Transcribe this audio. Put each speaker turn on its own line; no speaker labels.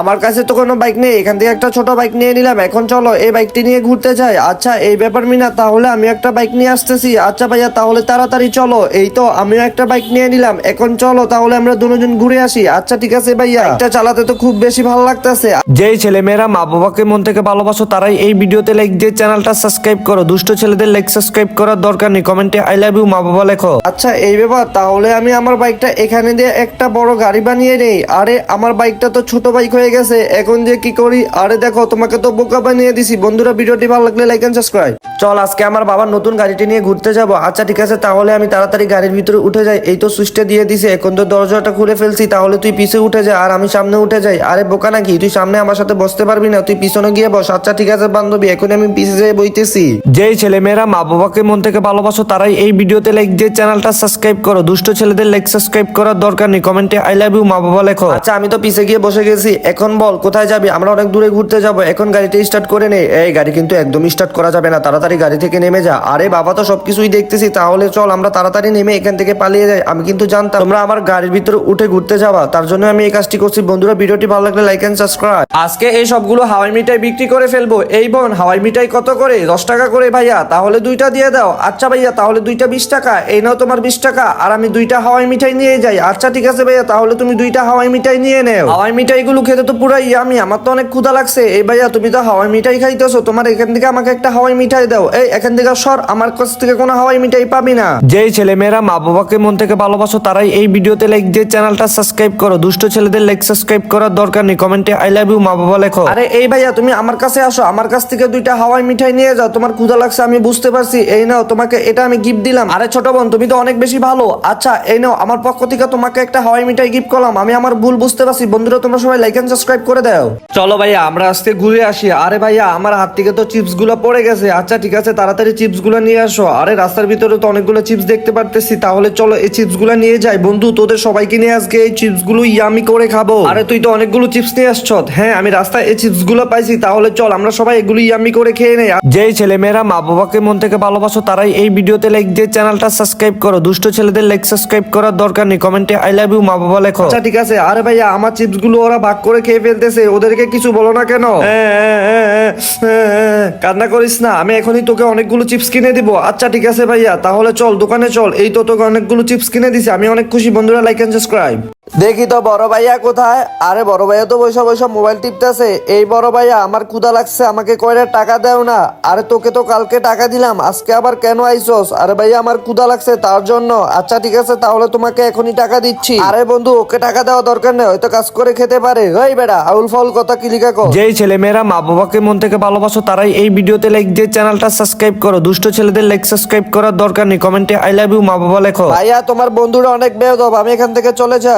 আমার কাছে তো কোনো বাইক নেই এখান থেকে একটা ছোট বাইক নিয়ে নিলাম। এখন চলো এই বাইকটি নিয়ে ঘুরতে যাই। আচ্ছা এই ব্যাপার মিনা তাহলে আমি একটা বাইক নিয়ে আসতেছি। আচ্ছা ভাইয়া তাহলে তাড়াতাড়ি চলো। এই তো আমিও একটা বাইক নিয়ে নিলাম। এখন চলো তাহলে আমরা দুজন ঘুরে আসি। আচ্ছা ঠিক আছে ভাইয়া। এটা চালাতে তো খুব বেশি ভালো লাগতেছে। যেই ছেলে মেয়েরা মা বাবাকে মন থেকে ভালোবাসো তারাই এই ভিডিওতে লাইক দিয়ে চ্যানেলটা সাবস্ক্রাইব করো। দুষ্ট ছেলেদের লাইক সাবস্ক্রাইব করার দরকার নেই। কমেন্টে আই লাভ ইউ মা বাবা লেখো। আচ্ছা এই ব্যাপার তাহলে আমি আমার বাইকটা এখানে দিয়ে একটা বড় গাড়ি বানিয়ে নেই। আরে আমার বাইকটা তো ছোট বাইক হয়ে গেছে। এখন যে কি করি? আরে দেখো, তোমাকে তো বোকা বানিয়ে দিছি। বন্ধুরা, ভিডিওটি ভালো লাগলে লাইক এন্ড সাবস্ক্রাইব চল আজকে আমার বাবার নতুন গাড়িটি নিয়ে ঘুরতে যাব। আচ্ছা ঠিক আছে তাহলে আমি তাড়াতাড়ি গাড়ির ভিতরে উঠে যাই। এই তো সুইচটা দিয়ে দিছে এখন তো দরজাটা খুলে ফেলছি তাহলে তুই পিছে উঠে যা আর আমি সামনে উঠে যাই। আরে বোকা নাকি তুই সামনে আমার সাথে বসতে পারবি না তুই পিছনে গিয়ে বস। আচ্ছা ঠিক আছে বান্ধবী এখন আমি পিছে যেয়ে বইতেছি। যেই ছেলে মেয়েরা মা বাবাকে মন থেকে ভালোবাসো তারাই এই ভিডিওতে লাইক দিয়ে চ্যানেলটা সাবস্ক্রাইব করো। দুষ্ট ছেলেদের লাইক সাবস্ক্রাইব করার দরকার নেই কমেন্টে আই লাভ ইউ মা বাবা লেখো। আচ্ছা আমি তো পিছে গিয়ে বসে গেছি এখন বল কোথায় যাবি? আমরা অনেক দূরে ঘুরতে যাব এখন গাড়িটা স্টার্ট করে নে। এই গাড়ি কিন্তু একদম স্টার্ট করা যাবে না তাড়াতাড়ি গাড়ি থেকে নেমে যা। আরে বাবা, তো সবকিছুই দেখতেছি। তাহলে চল, আমরা তাড়াতাড়ি নেমে এখান থেকে পালিয়ে যাই। আমি কিন্তু জানতাম তোমরা আমার গাড়ির ভিতরে উঠে ঘুরতে যাবা। তার জন্য আমি এই কাজটি করছি। বন্ধুরা, ভিডিওটি ভালো লাগলে লাইক এন্ড সাবস্ক্রাইব আজকে এই সবগুলো হাওয়াই মিঠাই বিক্রি করে ফেলব। এই বোন, হাওয়াই মিঠাই কত করে? দশ টাকা করে ভাইয়া। তাহলে দুইটা দিয়ে দাও। আচ্ছা ভাইয়া, তাহলে দুইটা বিশ টাকা। এই নাও তোমার বিশ টাকা। আর আমি দুইটা হাওয়াই মিঠাই নিয়ে যাই। আচ্ছা ঠিক আছে ভাইয়া, তাহলে তুমি দুইটা হাওয়াই মিঠাই নিয়ে নেও। হাওয়াই মিঠাই গুলো খেতে তো পুরাই আমি আমার তো অনেক ক্ষুধা লাগছে। এই ভাইয়া, তুমি তো হাওয়াই মিঠাই খাইতেছো। তোমার এখান থেকে আমাকে একটা হাওয়াই মিঠাই দাও। এই এখান থেকে সর আমার কাছ থেকে কোনো হাওয়াই মিঠাই পাবি না। যেই ছেলে মেয়েরা মা বাবাকে মন থেকে ভালোবাসো তারাই এই ভিডিওতে লাইক দিয়ে চ্যানেলটা সাবস্ক্রাইব করো। দুষ্ট ছেলেদের লাইক সাবস্ক্রাইব করার দরকার নেই। কমেন্টে আই লাভ ইউ মা বাবা লেখো। আরে এই ভাইয়া তুমি আমার কাছে আসো। আমার কাছ থেকে দুইটা হাওয়াই মিঠাই নিয়ে যাও। তোমার ক্ষুধা লাগছে আমি বুঝতে পারছি। এই নাও তোমাকে এটা আমি গিফট দিলাম। আরে ছোট বোন তুমি তো অনেক বেশি ভালো। আচ্ছা এই নাও আমার পক্ষ থেকে তোমাকে একটা হাওয়াই মিঠাই গিফট করলাম। আমি আমার ভুল বুঝতে পারছি। বন্ধুরা তোমরা সবাই লাইক এন্ড সাবস্ক্রাইব করে দাও। চলো ভাইয়া আমরা আজকে ঘুরে আসি। আরে ভাইয়া আমার হাত থেকে তো চিপসগুলো পড়ে গেছে। আচ্ছা ঠিক আছে তাড়াতাড়ি চিপসগুলো নিয়ে আসো আরে রাস্তার ভিতরে তো অনেকগুলো চিপস দেখতে পারতেছি তাহলে চলো এই চিপসগুলো নিয়ে যাই বন্ধু তোদের সবাইকে নিয়ে আজকে এই চিপসগুলো ইয়ামি করে খাব আরে তুই তো অনেকগুলো চিপস নিয়ে আসছ হ্যাঁ আমি রাস্তায় এই চিপসগুলো পাইছি তাহলে চল আমরা সবাই এগুলো ইয়ামি করে খেয়ে নেই যেই ছেলে মেয়েরা মা বাবাকে মন থেকে ভালোবাসো তারাই এই ভিডিওতে লাইক দিয়ে চ্যানেলটা সাবস্ক্রাইব করো দুষ্ট ছেলেদের লাইক সাবস্ক্রাইব করার দরকার নেই কমেন্টে আই লাভ ইউ মা বাবা লেখো আচ্ছা ঠিক আছে আরে ভাইয়া আমার চিপসগুলো ওরা ভাগ করে খেয়ে ফেলতেছে ওদেরকে কিছু বলো না কেন কান্না করিস না আমি এখনই তোকে অনেকগুলো চিপস কিনে দিব। আচ্ছা ঠিক আছে ভাইয়া তাহলে চল দোকানে চল। এই তো তোকে অনেকগুলো চিপস কিনে দিছি আমি অনেক খুশি। বন্ধুরা লাইক এন্ড সাবস্ক্রাইব দেখি তো বড় ভাইয়া কোথায়? আরে বড় ভাইয়া তো বৈশা বৈশা মোবাইল টিপতেছে। এই বড় ভাইয়া আমার ক্ষুদা লাগছে আমাকে কয়টা টাকা দেও না। আরে তোকে তো কালকে টাকা দিলাম আজকে আবার কেন আইসোস? আরে ভাইয়া আমার ক্ষুদা লাগছে তার জন্য। আচ্ছা ঠিক আছে তাহলে তোমাকে এখনই টাকা দিচ্ছি। আরে বন্ধু ওকে টাকা দেওয়া দরকার নেই হয়তো কাজ করে খেতে পারে। ওই বেড়া আউল ফাউল কথা কিলিকা কর। যেই ছেলে মেয়েরা মা বাবাকে মন থেকে ভালোবাসো তারাই এই ভিডিওতে লাইক দিয়ে চ্যানেলটা সাবস্ক্রাইব করো, দুষ্ট ছেলেদের লাইক সাবস্ক্রাইব করার দরকার নেই। কমেন্টে আই লাভ ইউ, মা বাবা লেখো। ভাইয়া, তোমার বন্ধুরা অনেক বেয়াদব আমি এখান থেকে চলে যাই।